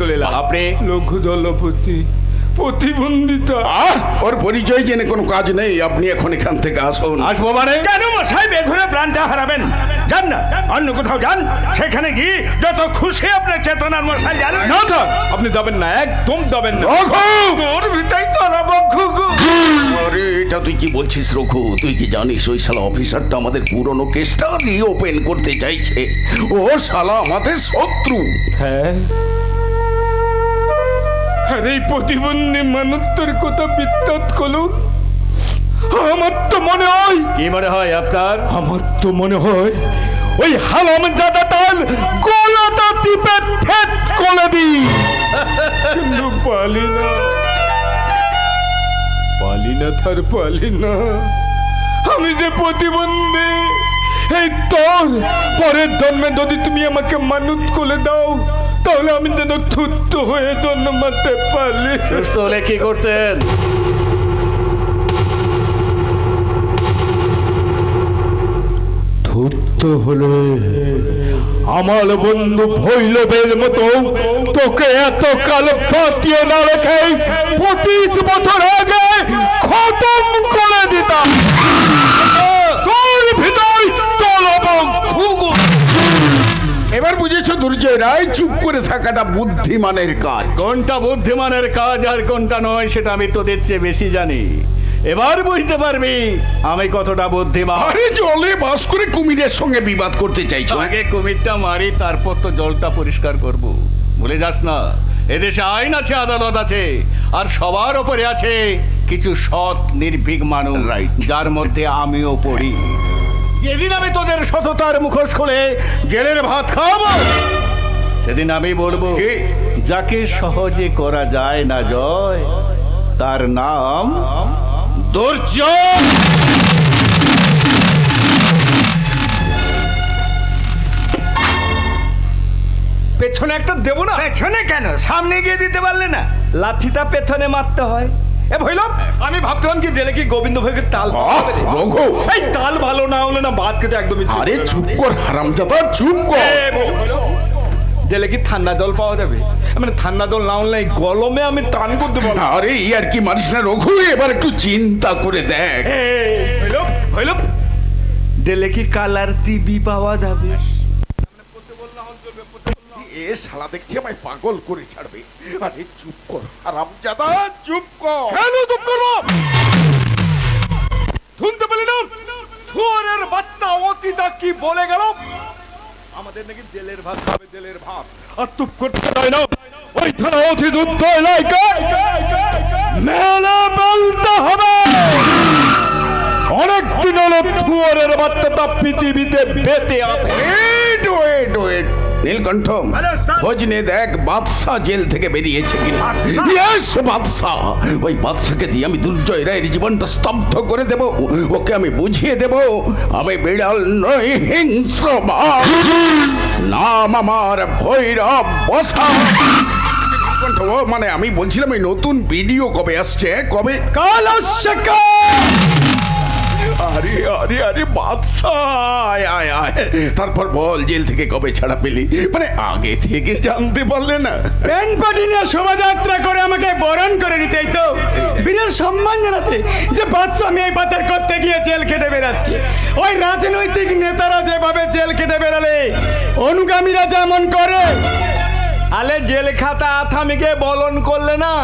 তুলিলাম আপনি লঘু দলপতি প্রতিবন্ধিতা। আহ! ওর পরিচয় জেনে কোনো কাজ নেই। আপনি এখন এখান থেকে আসুন। আসব মানে? কেন মশাই? বেঘুরে প্রাণটা হারাবেন। যান না। অন্য কোথাও যান। সেখানে গিয়ে যত খুশি আপনার চেতনার মশাই যান না থাক আপনি যাবেন না একদম যাবেন না। রঘু! তোর ভিটাই ঘুঘু আরে এটা তুই কি বলছিস রঘু? তুই কি জানিস ওই শালা অফিসারটা আমাদের পুরনো কেসটা রিওপেন করতে চাইছে? ও শালা আমাদের শত্রু। হ্যাঁ। আর এই প্রতিবন্ধী মানুষের কথা করুন আমার তো মনে হয় কি মনে হয় আপনার? আমার তো মনে হয় ওই হালাম দাদা তার গলাটা টিপে ফেট করে দি। কিন্তু পালি না। পালি না তার পালি না। আমি যে প্রতিবন্ধী এই তোর পরের জন্মে যদি তুমি আমাকে মানুষ করে দাও তাহলে আমি যেন থুত্ত হয়ে জন্মাতে পারি। সুস্থ হলে কি করতেন? ধূর্ত হলে আমার বন্ধু ভৈরবের মতো তোকে এত কাল পাতিয়ে না রেখে পঁচিশ বছর আগে খতম করে দিতাম। দুর্জয় রায় চুপ করে থাকাটা বুদ্ধিমানের কাজ। কোনটা বুদ্ধিমানের কাজ আর কোনটা নয় সেটা আমি তোদের চেয়ে বেশি জানি। এবার বুঝতে পারবি আমি কতটা বুদ্ধিমান। আরে জলে বাস করে কুমিরের সঙ্গে বিবাদ করতে চাইছো হ্যাঁ? আগে কুমিরটা মারি তারপর তো জলটা পরিষ্কার করব। ভুলে যাস না এদেশে আইন আছে আদালত আছে আর সবার ওপরে আছে কিছু সৎ নির্ভীক মানুষ. যার মধ্যে আমিও পড়ি। যেদিন আমি তোদের সততার মুখোশ খুলে জেলের ভাত খাওয়াবো সেদিন আমি বলব? যাকে সহজে করা যায় না জয় তার নাম দুর্জয় পেছনে একটা দেবো না? পেছনে কেন? সামনে গিয়ে দিতে পারলে না। লাঠিটা পেছনে মারতে হয়। এ ভৈরব আমি ভাবছিলাম কি দিলে কি গোবিন্দ ভাইয়ের তাল রঘু এই তাল ভালো না হলে না ভাত খেতে একদমই আরে চুপ কর হারামজাদা চুপ কর। দিলে কি ঠান্ডা জল পাওয়া যাবে? মানে ঠান্ডা জল না হলে গলমে আমি টান করতে পারব আরে ইয়ার কি মারিস না রঘু এবার একটু চিন্তা করে দেখ। ভৈরব ভৈরব দিলে কি কালার টিভি পাওয়া যাবে? এ শালা দেখছি আমায় পাগল করে ছাড়বে। আরে চুপ কর হারামজাদা চুপ কর। কেন চুপ করব? শুনতে পেলি না? থুয়ারের বাচ্চা অতিটা কি বলে গেল? আমাদের নাকি জেলের ভাত খাবে জেলের ভাত। আর চুপ করতে চাই না। ওই থানা অতি যুদ্ধ এলাকায় মেলা বলতে হবে। অনেক দিন হলো থুয়ারের বাচ্চাটা পৃথিবীতে বেঁচে আছে। Wait wait wait Nilkantha. খোঁজ নে দেখ বাদশা জেল থেকে বেরিয়েছে কিনা বাদশা? ইয়েস ওই বাদশাকে দিয়ে আমি দুর্জয় রায়ের জীবনটা স্তব্ধ করে দেব ওকে আমি বুঝিয়ে দেব আমি বিড়াল নই হিংস্র। নাম আমার ভৈরব বসা মানে আমি বলছিলাম এই নতুন ভিডিও কবে আসছে কবে কাল আসছে আরে আরে আরে বাদশা আয় আয় আয়। তারপর বল জেল থেকে কবে ছাড়া পেলি? মানে আগে থেকে জানতে পারলে না। প্যান্ট পাটি নিয়ে শোভাযাত্রা করে আমাকে বরণ করে নিতেই তো। বীরের সম্মান জানাতে যে আমি এই পাচার করতে গিয়ে জেল খেটে বেড়াচ্ছি। ওই রাজনৈতিক নেতারা যেভাবে জেল খেটে বেড়ালে অনুগামীরা যেমন করে। আলে জেল খাতা আথামিকে বলন করলে না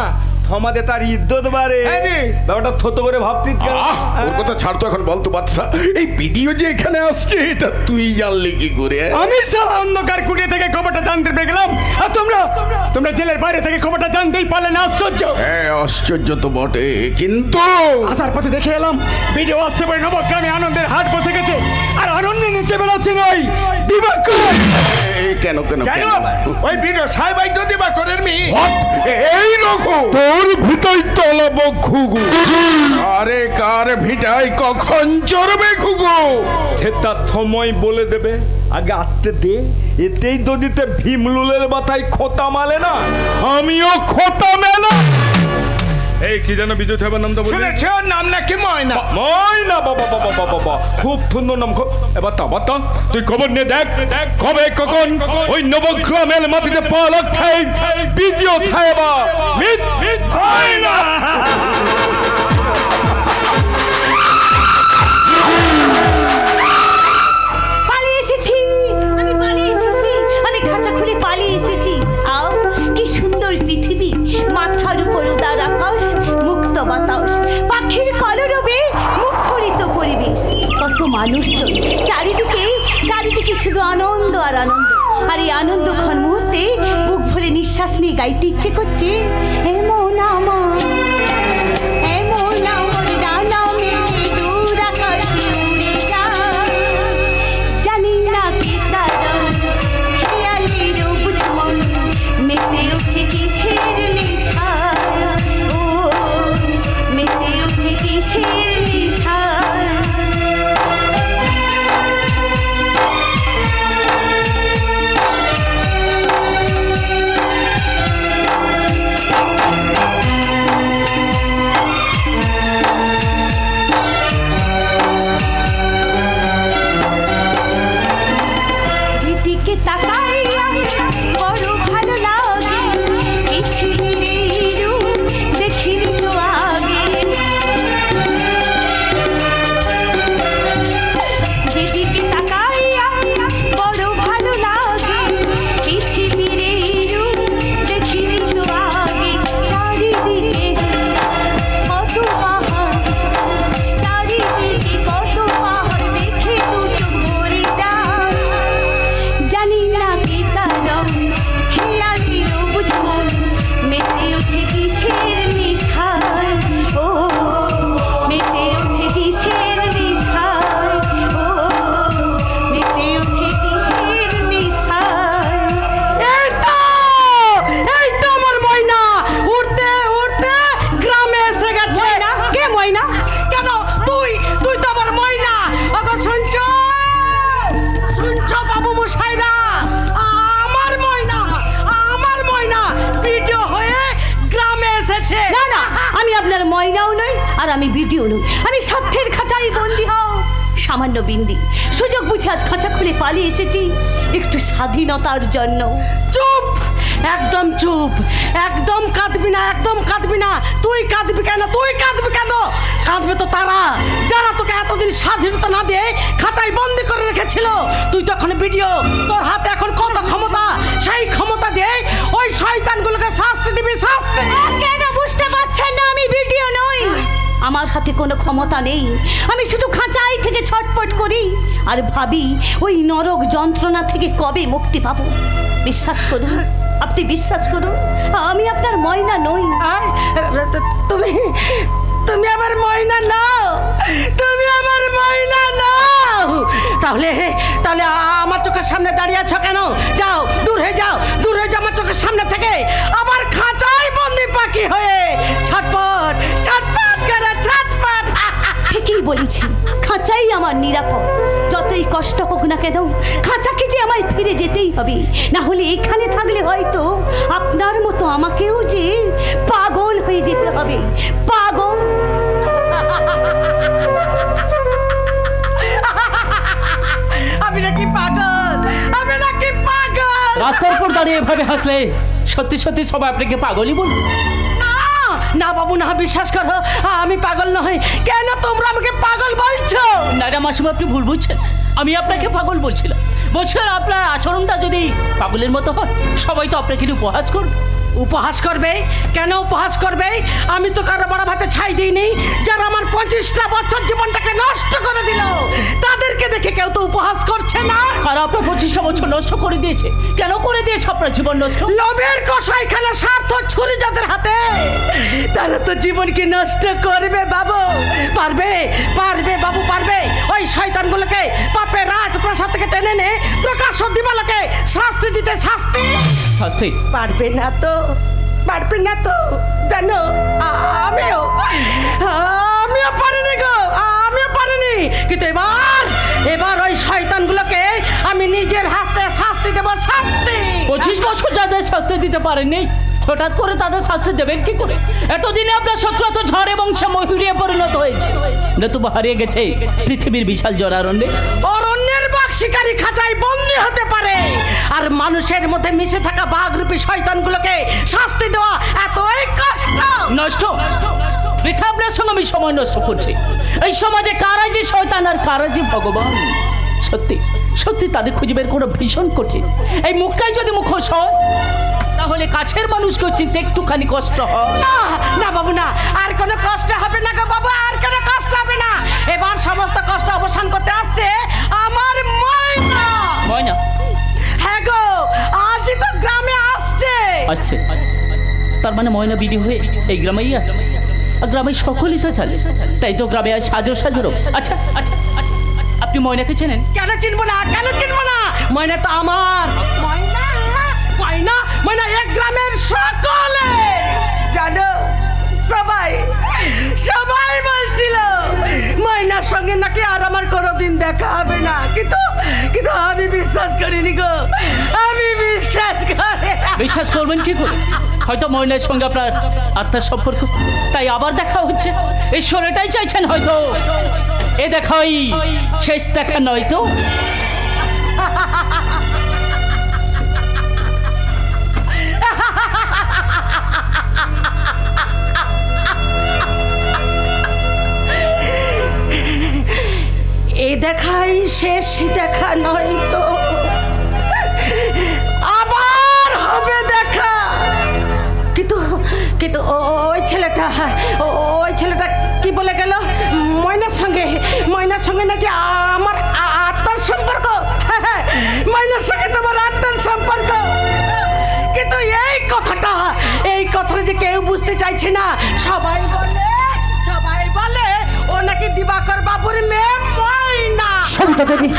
থমাদে তার ইদ্যত বারে হ্যাঁ ব্যাপারটা থতো করে ভাবতি আহ ওর কথা ছাড় তো এখন বলতো বাদশা। এই ভিডিও যে এখানে আসছে এটা তুই জানলি কি করে আমি সারা অন্ধকার কুটিয়ে থেকে খবরটা জানতে পেরে গেলাম। আর তোমরা তোমরা জেলের বাইরে থেকে খবরটা জানতেই পারলে না আশ্চর্য। হ্যাঁ আশ্চর্য তো বটে কিন্তু আসার পথে দেখে এলাম ভিডিও আসছে বলে নবগ্রামে আনন্দের হাট বসে গেছে আর আনন্দে নিচে বেড়াচ্ছেন ওই দিবাকর। এই কেন কেন কেন? ওই ভিডিও সাহেবাই তো দিবা করেন মি এই রকম তোর ভিতর তলব ঘুঘু। আরে কার ভিটাই কখন চড়বে খুগো সেটা থময় বলে দেবে আগে আত্মে দে এতেই দদিতে ভীমলুলের মাথায় খোতা মালে না। আমিও খোতা মেলা। এই কি যেন বিজয় সাহেবের নামটা বলি শুনেছ? ওর নাম নাকি ময়না? ময়না বাবা বাবা বাবা বাবা খুব সুন্দর নাম এবার তা বাতা তুই খবর নিয়ে দেখ কবে কখন ওই নবগ্রামের মাটিতে পা রাখাই বিজয় বা মিত হয় মানুষজন। চারিদিকে চারিদিকে শুধু আনন্দ আর আনন্দ। আর এই আনন্দ ঘন মুহূর্তে বুক ভরে নিঃশ্বাস নিয়ে গাইতে ইচ্ছে করছে এমন আমার। আর আমি ভিডিও নই। আমি সত্যের খাঁচাই বন্দি হও। সামান্য বিন্দি। সুযোগ বুঝে আজ খাঁচা খুলে পালিয়ে এসেছি একটু স্বাধীনতার জন্য। চুপ! একদম চুপ! একদম কাঁদবি না, একদম কাঁদবি না। তুই কাঁদবি কেন? তুই কাঁদবি কেন? কাঁদবে তো তারা। যারা তোকে এতদিন স্বাধীনতা না দিয়ে খাঁচায় বন্দি করে রেখেছিল, তুই তো এখন ভিডিও। তোর হাতে এখন কত ক্ষমতা? সেই ক্ষমতা দিয়ে ওই শয়তানগুলোকে শাস্তি দিবি, শাস্তি আমার হাতে কোনো ক্ষমতা নেই। আমি শুধু খাঁচাই থেকে ছটপট করি। আর ভাবি, ওই নরক যন্ত্রণা থেকে কবে মুক্তি পাবো? বিশ্বাস করুন, আপনি বিশ্বাস করুন, আমি আপনার ময়না নই। তুমি তুমি আমার ময়না নাও। তুমি আমার ময়না নাও। তাহলে তাহলে আমার চোখের সামনে দাঁড়িয়ে আছো কেন? যাও, দূর হয়ে যাও, দূর হয়ে যাও আমার চোখের সামনে থেকে। আবার খাঁচাই বন্দি পাখি হয়ে ছটপট আমার নিরাপদ। যতই কষ্ট হোক না কেন খাঁচাকে যে আমায় ফিরে যেতেই হবে। না হলে এখানে থাকলে হয়তো আপনার মতো আমাকেও যে পাগল হয়ে যেতে হবে। পাগল! আমি নাকি পাগল! আমি নাকি পাগল! রাস্তার উপর দাঁড়িয়ে এভাবে হাসলে সত্যি সত্যি সবাই আপনাকে পাগলই বলবে। না, বাবু না বিশ্বাস করো আমি পাগল নই। কেন তোমরা আমাকে পাগল বলছো? না না মাসিমা আপনি ভুল বুঝছেন। আমি আপনাকে পাগল বলছিলাম। বলছিলাম আপনার আচরণটা যদি পাগলের মতো হয় সবাই তো আপনাকে উপহাস করবে। উপহাস করবে? কেন উপহাস করবে? আমি তো কারও বড় ভাতে ছাই দিইনি। যারা আমার পঁচিশটা বছর জীবনটাকে নষ্ট করে দিল তাদেরকে দেখে কেউ তো উপহাস করছে না। কারও আপনার পঁচিশটা বছর নষ্ট করে দিয়েছে? কেন করে দিয়েছে আপনার জীবন নষ্ট? লোভের কষাই খেলা স্বার্থ ছুরি যাদের হাতে। তারা তো জীবনকে নষ্ট করবে বাবু। পারবে পারবে বাবু পারবে। ওই শয়তানগুলোকে পাপে রাজপ্রাসাদ থেকে টেনে নে প্রকাশ দিবালকে শাস্তি দিতে শাস্তি। শাস্তি? পারবে না তো। না তো জানো? আমিও আমিও পারিনি গো আমিও পারিনি। কিন্তু এবার এবার ওই শয়তানগুলোকে আমি নিজের হাতে শাস্তি দেবো শাস্তি। পঁচিশ বছর যাদের শাস্তি দিতে পারেননি হঠাৎ করে তাদের শাস্তি দেবেন কি করে? এতদিনে আপনার শত্রুতা ঝড় এবং সে ময়ূরিয়ে পরিণত হয়েছে। নতুবা হারিয়ে গেছে পৃথিবীর বিশাল জরারণ্যে। শিকারী খাঁচায় বন্দি হতে পারে। আর মানুষের মধ্যে মিশে থাকা বাঘরূপী শয়তানগুলোকে শাস্তি দেওয়া এতই কষ্ট। নষ্ট। বৃথা আপনার সঙ্গে আমি সময় নষ্ট করছি। এই সমাজে কারা যে শয়তান আর কারা যে ভগবান? সত্যি সত্যি তাদের খুঁজে বের করা ভীষণ কঠিন। এই মুখটাই যদি মুখোশ হয় তাহলে কাছের মানুষকেও চিনতে একটুখানি কষ্ট হয়। না না বাবু না। আর কোনো কষ্ট হবে না গো বাবু আর কোনো কষ্ট হবে না। এবার সমস্ত কষ্ট অবসান করতে আসছে আমার ময়না। ময়না? হ্যাঁ গো আজই তো গ্রামে আসছে। আসছে তার মানে ময়না বিডি হয়ে এই গ্রামেই আসছে। আর গ্রামের সকলেই তো চলে তাই তো গ্রামে আর সাজো সাজো আচ্ছা আচ্ছা আচ্ছা, আপনি ময়নাকে চেনেন? কেন চিনবো না কেন চিনবো না? ময়না তো আমার। সঙ্গে নাকি আর আমার কোনোদিন দেখা হবে না। কিন্তু কিন্তু আমি বিশ্বাস করিনি গো। আমি বিশ্বাস করি বিশ্বাস করবেন কি করে? হয়তো ময়নার সঙ্গে আপনার আত্মার সম্পর্ক, তাই আবার দেখা হচ্ছে। ঈশ্বর এটাই চাইছেন হয়তো। এ দেখাই, শেষ দেখা নয় তো। দেখাই শেষ দেখা নয় তো। আবার হবে দেখা। কিন্তু কিন্তু ওই ছেলেটা ও- ওই ছেলেটা কি বলে গেল? ময়নার সঙ্গে ময়নার সঙ্গে নাকি আমার আত্মার সম্পর্ক? ময়নার সঙ্গে তোমার আত্মার সম্পর্ক। কিন্তু এই কথাটা এই কথাটা যে কেউ বুঝতে চাইছে না, সবাই বলে সবাই বলে, ও নাকি দিবাকর বাবুর মেয়ে সবিতা দেবী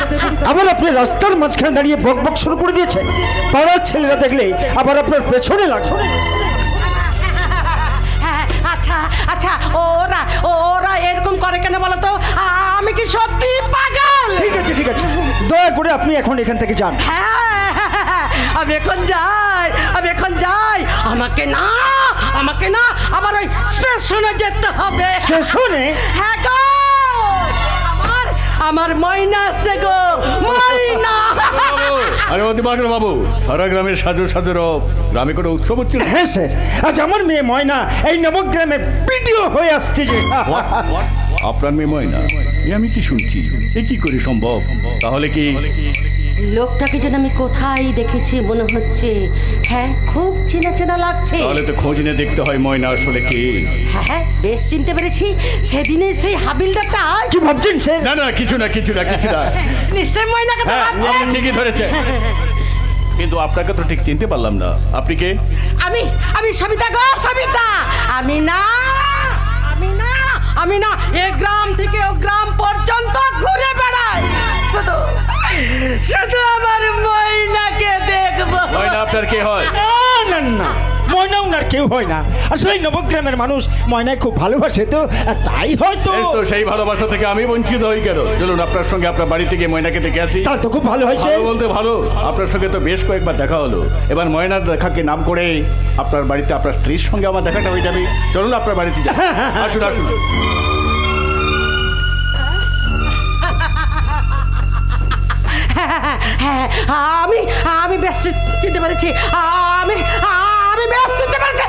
আবার আপনি রাস্তার মাঝখানে দাঁড়িয়ে বক বক শুরু করে দিয়েছেন পাড়ার ছেলেরা দেখলে আবার আপনার পেছনে লাগবে হ্যাঁ, আচ্ছা আচ্ছা ওরা ওরা এরকম করে কেন বলো তো? আমি কি সত্যি পাগল? ঠিক আছে ঠিক আছে। দয়া করে আপনি এখন এখান থেকে যান। হ্যাঁ আমি এখন যাই আমি এখন যাই। আমাকে না আমাকে না আবার ওই স্টেশনে যেতে হবে। স্টেশনে? হ্যাঁ গো। আমার ময়না আসছে গো ময়না। আরে ওদি অতিবাহন বাবু সারা গ্রামের সাজো সাজো রব গ্রামে কোনো উৎসব হচ্ছে না? হ্যাঁ স্যার আজ আমার মেয়ে ময়না এই নবগ্রামে ভিডিও হয়ে আসছে যে। আপনার মেয়ে ময়না? এ আমি কি শুনছি? এ কি করে সম্ভব? তাহলে কি লোকটাকে যেন আমি কোথায় দেখেছি মনে হচ্ছে। হ্যাঁ খুব চেনা চেনা লাগছে। তাহলে তো খোঁজ নিয়ে দেখতে হয় ময়না আসলে কি। হ্যাঁ হ্যাঁ বেশ চিনতে পেরেছি। সেদিনে সেই হাবিলদারটা কি ভাবছেন স্যার না না কিছু না কিছু না কিছু না। নিশ্চয় ময়নাকে তো হ্যাঁ ভাবছেন আপনি ঠিকই ধরেছে কিন্তু আপনাকে তো ঠিক চিনতে পারলাম না। আপনি কে? আমি আমি সবিতা গো সবিতা। আমি না আমি না আমি না এ গ্রাম থেকে ও হয় না। আসলে নবগ্রামের মানুষ ময়নায় খুব ভালোবাসে তো তাই হয়তো তো সেই ভালোবাসা থেকে আমি বঞ্চিত হই কেন? চলুন আপনার সঙ্গে আপনার বাড়ি থেকে ময়নাকে দেখে আসি। তা তো খুব ভালো হয়েছে। ভালো বলতে ভালো। আপনার সঙ্গে তো বেশ কয়েকবার দেখা হলো। এবার ময়নার দেখাকে নাম করে আপনার বাড়িতে আপনার স্ত্রীর সঙ্গে আমার দেখাটা হয়ে যাবে। চলুন আপনার বাড়িতে যাই। আসুন আসুন। হ্যাঁ আমি আমি বেশ চিনতে পেরেছি। আমি আমি বেশ চিনতে পেরেছি?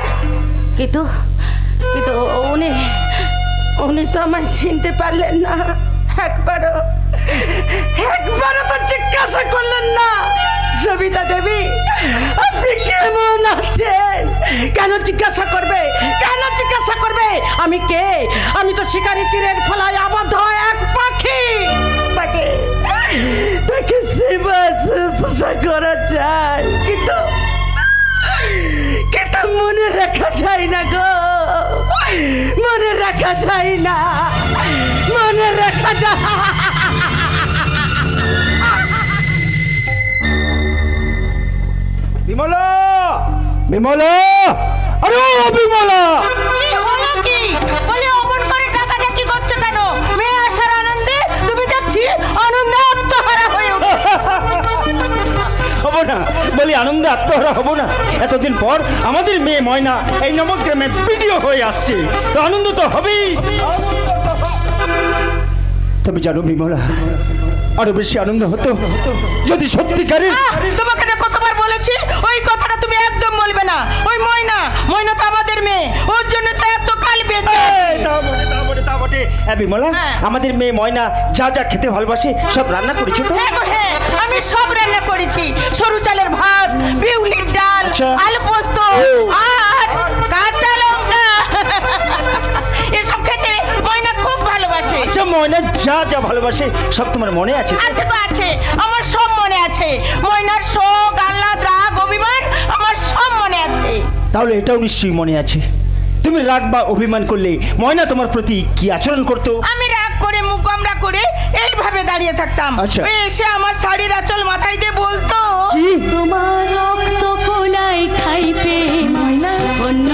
কিন্তু কিন্তু উনি উনি তো আমায় চিনতে পারলেন না। একবারও একবারও তো জিজ্ঞাসা করলেন না। সবিতা দেবী, আপনি কেমন আছেন? কেন জিজ্ঞাসা করবে? কেন জিজ্ঞাসা করবে? আমি কে? আমি তো শিকারি তীরের ফলায় আবদ্ধ এক পাখি। তাকে তাকে সেবা শুশ্রূষা করা যায়। কিন্তু কিন্তু মনে রাখা যায় না গো। মনে রাখা যায় না। মনে রাখা যায় বিমলা! বিমলা! আরে বিমলা! না। বলি আনন্দে আত্মহারা হব না। এতদিন পর আমাদের মেয়ে ময়না এই নবগ্রামে ভিডিও হয়ে আসছে। তো আনন্দ তো হবেই। তবে জানো বিমলা আরও বেশি আনন্দ হতো। যদি সত্যিকারের তোমাকে না কতবার বলেছি? ওই কথাটা তুমি একদম বলবে না। ওই ময়না ময়না তো আমাদের মেয়ে। ওর জন্য তো এত হ্যাঁ বিমলা? হ্যাঁ। আমাদের মেয়ে ময়না যা যা খেতে ভালোবাসে সব রান্না করেছে তো? হ্যাঁ গো হ্যাঁ আমি সব রান্না করেছি। সরু চালের ভাত বিউলির ডাল আচ্ছা। আলু পোস্ত আর কাঁচা লঙ্কা। এসব খেতে ময়না খুব ভালোবাসে। আচ্ছা ময়না যা যা ভালোবাসে সব তোমার মনে আছে তো? আছে গো আছে। আমার সব মনে আছে। ময়নার শোক আহ্লাদ রাগ অভিমান আমার সব মনে আছে। তাহলে এটাও নিশ্চয়ই মনে আছে। তুমি রাগ বা অভিমান করলে ময়না তোমার প্রতি কি আচরণ করতো? আমি রাগ করে মুখ আমরা করে এইভাবে দাঁড়িয়ে থাকতাম। আচ্ছা। ওই এসে আমার শাড়ির আঁচল মাথায় দিয়ে বলতো কি? তোমার রক্ত কোনায় ঠাই পেয়ে ময়না অন্য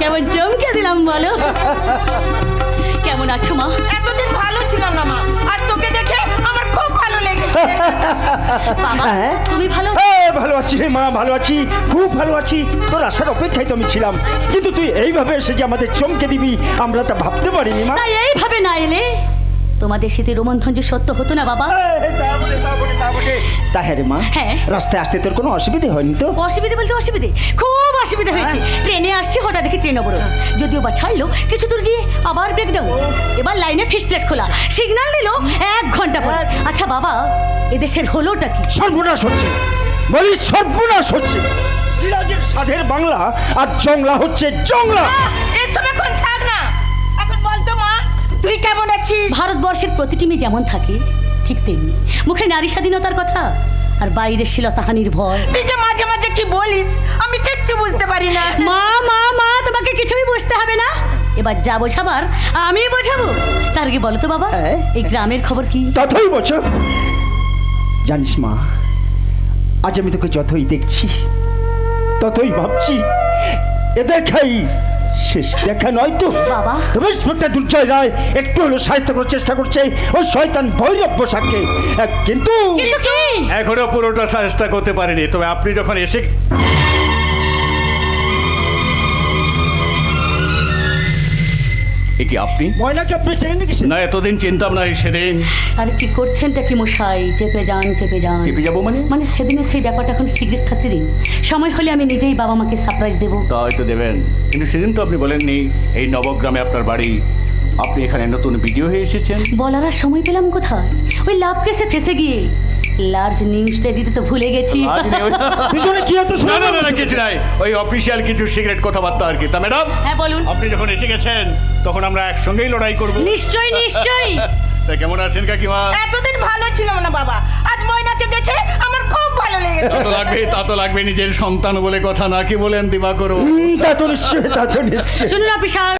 কেমন চমকে দিলাম বলো? কেমন আছো মা? এতদিন ভালো ছিলাম না মা। আর তোকে দেখে আমার খুব ভালো লেগেছে। বাবা হ্যাঁ? তুমি ভালো? ভালো আছি রে মা ভালো আছি। খুব ভালো আছি। তোর আসার অপেক্ষায় তো আমি ছিলাম। কিন্তু তুই এইভাবে এসে যে আমাদের চমকে দিবি আমরা তা ভাবতে পারিনি মা। তাই এইভাবে না এলে? তোমাদের শীতে রোমন্থন যে সত্য হতো না বাবা? তা হ্যাঁ রে মা হ্যাঁ। রাস্তায় আসতে তোর কোনো অসুবিধে হয়নি তো? অসুবিধে বলতে অসুবিধে। খুব অসুবিধা হয়েছে। ট্রেনে অবরোধ যদিও বা ছাড়লো কিছু দূর গিয়ে আবার ব্রেকডাউন এবার লাইনে ফিস প্লেট খোলা। সিগন্যাল দিল এক ঘণ্টা পর। আচ্ছা বাবা এদেশের হলোটা কি? সর্বনাশ হচ্ছে। বলি সর্বনাশ হচ্ছে। সিরাজের সাধের বাংলা আর জংলা হচ্ছে জংলা। এসব এখন থাক না। এখন বলতো মা তুই কেমন আছিস? ভারতবর্ষের প্রতিটি মেয়ে যেমন থাকে ঠিক তেমনি। মুখে নারী স্বাধীনতার কথা আর বাইরে শিলতাহানির ভয়। তুই যে মাঝে মাঝে কি বলিস আমি কিচ্ছু বুঝতে পারি না। মা মা মা তোমাকে কিছুই বুঝতে হবে না। এবার যা বোঝাবার আমি বোঝাবো। তার আগে বলো তো বাবা? হ্যাঁ? এই গ্রামের খবর কি? তথই বছর জানিস মা আজ আমি তোকে যতই দেখছি ততই ভাবছি এ দেখাই শেষ দেখা নয় তো। বাবা। তবে ইন্সপেক্টর দুর্জয় রায় একটু হলো সাহিত্য করার চেষ্টা করছে ওই শয়তান ভৈরব পোশাককে আহ, কিন্তু কিন্তু কি? এখনও পুরোটা চেষ্টা করতে পারিনি তবে আপনি যখন এসে এ কি আপনি? ময়নাকে আপনি চেনেন নাকি না এতদিন চিন্তাম না সেদিন। আরে কি করছেনটা কি মশাই? চেপে যান চেপে যান। চেপে যাব মানে? মানে সেদিনে সেই ব্যাপারটা এখন সিগারেট থাকতে দিন সময় হলে আমি নিজেই বাবা মাকে সারপ্রাইজ দেবো। তা হয়তো দেবেন। কিন্তু সেদিন তো আপনি বলেননি এই নবগ্রামে আপনার বাড়ি। আপনি এখানে নতুন ভিডিও হয়ে এসেছেন। বলার আর সময় পেলাম কোথায়? ওই লাভ কেসে ফেসে গিয়ে। লার্জ নিউজটা দিতে তো ভুলে গেছি। পিছনে কি হতো না না না, না কিছু নাই। ওই অফিসিয়াল কিছু সিগারেট কথাবার্তা আর কি। তা ম্যাডাম হ্যাঁ বলুন। আপনি যখন এসে গেছেন তখন আমরা একসঙ্গেই লড়াই করব। নিশ্চয়ই নিশ্চয়ই। তা কেমন আছেন কাকিমা? এতদিন ভালো ছিলাম না বাবা। আজ ময়নাকে দেখে আমার খুব ভালো লেগেছে। তা তো লাগবে তা তো লাগবে নিজের সন্তান বলে কথা না কি বলেন দিবা করো। তা তো নিশ্চয়ই তা তো নিশ্চয়ই। শুনুন অফিসার